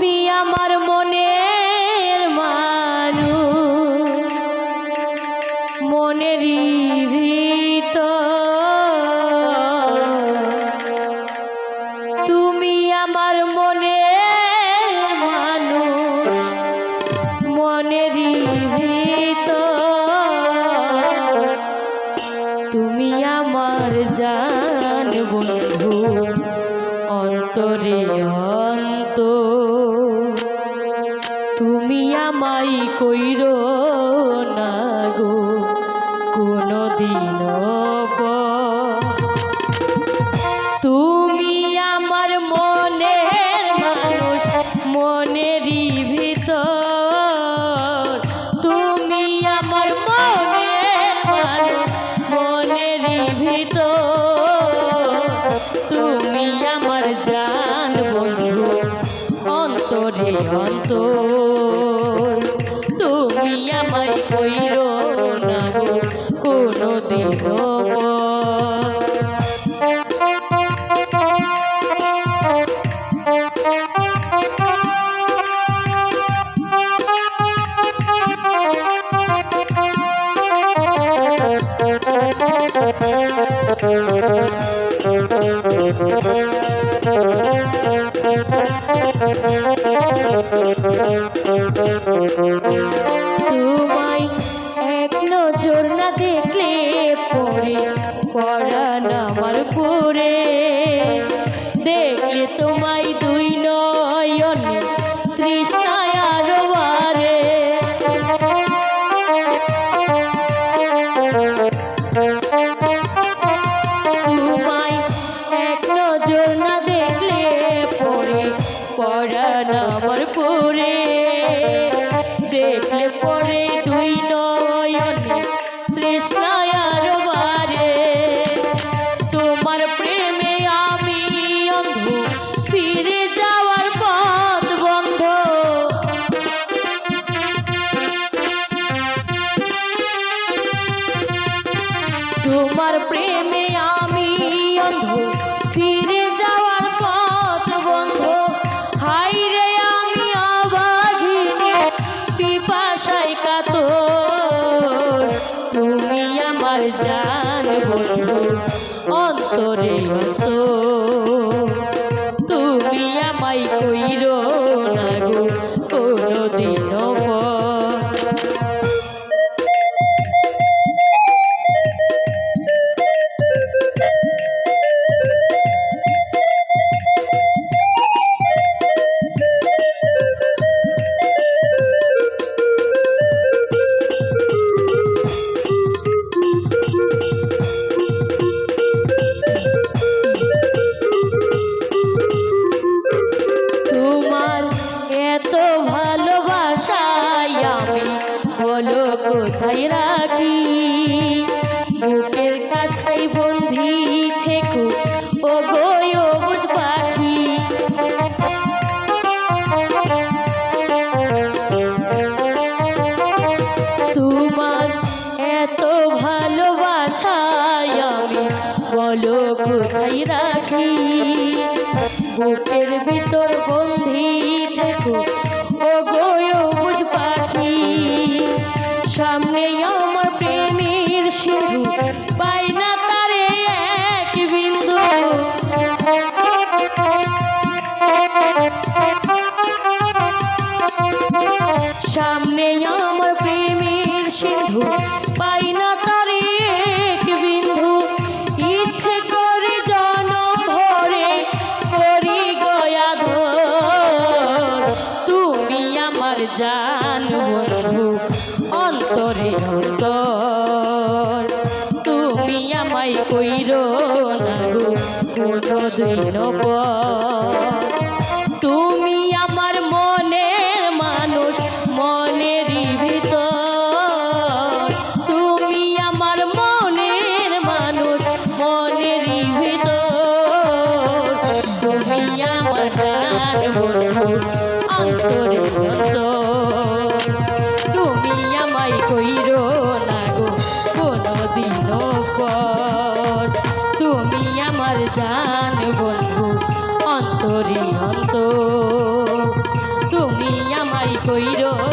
তুমি আমার মনের মানুষ। মনেরই ভিতর। তুমি আমার মনের মানুষ। মনেরই ভিতর। তুমি আমার জান বন্ধু। অন্তরে আমায় কইর না গো কোনো দিন তুমি আমার মনের মানুষ, মনেরই ভিতর। তুমি আমার মনের মানুষ, মনেরই ভিতর। তুমি আমার জান বন্ধু, অন্তরে অন্তর। দিন তোমায় তৃষ্ণায় প্রেমে আমি অন্ধ। ফিরে যাওয়ার পথ বন্ধ। হাই রে আমি অবাঘিনী, পিপাসায় কাতর। তুমি আমার জান বন্ধু, অন্তরে অন্তর তুমি আমায় কইর কাছাই বন্দি থেকো। ও গো বুঝ পাখি। তোমার এত ভালোবাসায় আমি বলো, কোথায় রাখি? বুকের ভিতর বন্দি থেকো। সামনে আমার প্রেমের সিন্ধু। পাই না তারে এক বিন্দু। ইচ্ছে করে জনম ভরে করি গয়া ধর। তুমি আমার জান বন্ধু, অন্তরে অন্তর। তুমি আমায় কইর না কোনো দিন পর। কইরো